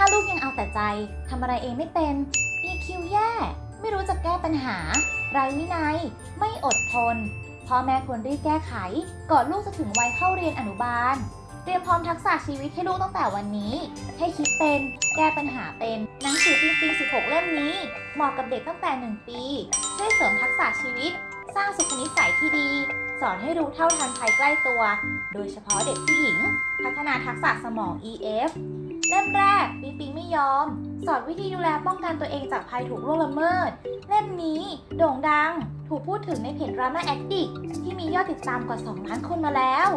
ถ้าลูกยังเอาแต่ใจทำอะไรเองไม่เป็น EQ แย่ ไม่รู้จะแก้ปัญหา ไร้วินัย ไม่อดทนพ่อแม่ควรรีบแก้ไข ก่อนลูกจะถึงวัยเข้าเรียนอนุบาล เตรียมพร้อมทักษะชีวิตให้ลูกตั้งแต่วันนี้ ให้คิดเป็น แก้ปัญหาเป็น หนังสือปิงปิง16 เล่มนี้ เหมาะกับเด็กตั้งแต่ 1 ปี ช่วยเสริมทักษะชีวิต สร้างสุขนิสัยที่ดี สอนให้รู้เท่าทันภัยใกล้ตัว โดยเฉพาะเด็กผู้หญิง พัฒนาทักษะสมอง EF เล่มแรกปิงปิงไม่ยอม สอนวิธีดูแลป้องกันตัวเองจากภัยถูกล่วงละเมิด เล่มนี้โด่งดัง ถูกพูดถึงในเพจ Drama Addict ที่มียอดติดตามกว่า 2 ล้านคนมาแล้ว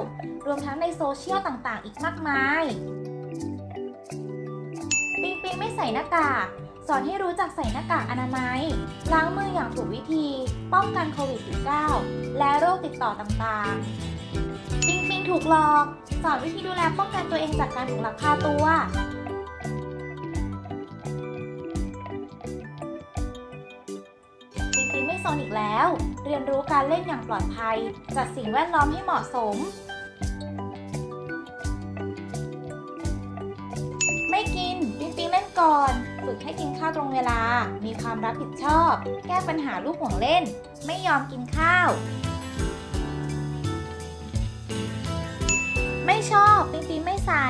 รวมทั้งในโซเชียลต่างๆ อีกมากมาย ปิงปิงไม่ใส่หน้ากากสอนให้รู้จักใส่หน้ากากอนามัย ล้างมืออย่างถูกวิธี ป้องกันโควิด -19 และโรคติดต่อต่างๆ ปิงป งถูกหลอก สอนวิธีดูแลป้องกันตัวเองจากการถูกหลักพาตัวปิงปิงไม่โซนอีกแล้ว เรียนรู้การเล่นอย่างปลอดภัย จัดสิ่งแวดล้อมให้เหมาะสม ไม่กินปิงปิงเล่นก่อน ฝึกให้กินข้าวตรงเวลา มีความรับผิดชอบ แก้ปัญหาลูกห่วงเล่น ไม่ยอมกินข้าว ชอบ ปิงปิงไม่ใส่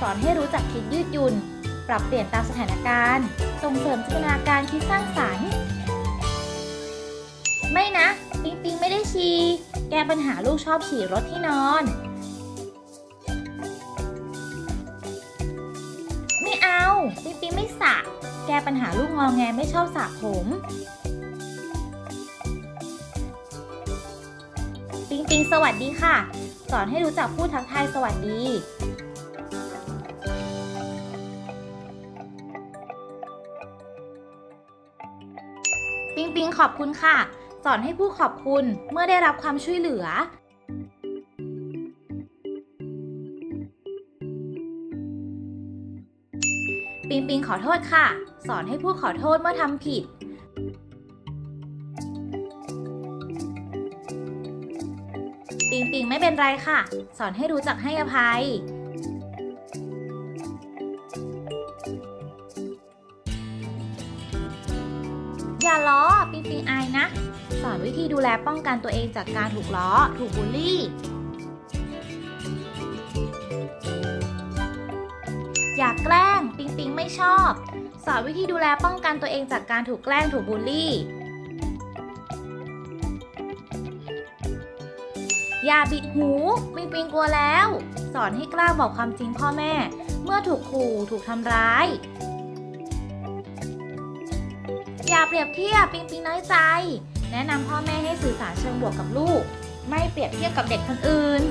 สอนให้รู้จักคิดยืดหยุ่น ปรับเปลี่ยนตามสถานการณ์ ส่งเสริมจินตนาการคิดสร้างสรรค์ ไม่นะ ปิงปิงไม่ได้ฉี่แก้ปัญหาลูกชอบฉี่รถที่นอน ไม่เอา ปิงปิงไม่สระ แก้ปัญหาลูกงอแงไม่ชอบสระผมปิงปิงสวัสดีค่ะ สอนให้รู้จักพูดทักทายสวัสดี ปิงปิงขอบคุณค่ะ สอนให้ผู้ขอบคุณเมื่อได้รับความช่วยเหลือ ปิงปิงขอโทษค่ะ สอนให้ผู้ขอโทษเมื่อทำผิด งปิงไม่เป็นไรค่ะ สอนให้รู้จักให้อภัย อย่าล้อปิงปิงอายนะ สอนวิธีดูแลป้องกันตัวเองจากการถูกล้อ ถูกบูลลี่ อย่ากแกล้งปิงปิงไม่ชอบ สอนวิธีดูแลป้องกันตัวเองจากการถูกแกล้งถูกบูลลี่ อย่าบิดหูปิงปิงกลัวแล้ว สอนให้กล้าบอกความจริงพ่อแม่ เมื่อถูกขู่ถูกทำร้าย อย่าเปรียบเทียบปิงปิงน้อยใจ แนะนำพ่อแม่ให้สื่อสารเชิงบวกกับลูก ไม่เปรียบเทียบกับเด็กคนอื่น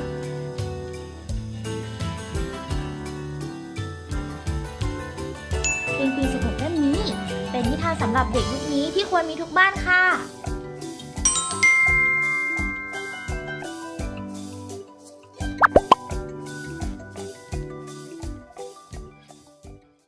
ปิงปิง16เล่มนี้ เป็นนิทานสำหรับเด็กยุคนี้ที่ควรมีทุกบ้านค่ะ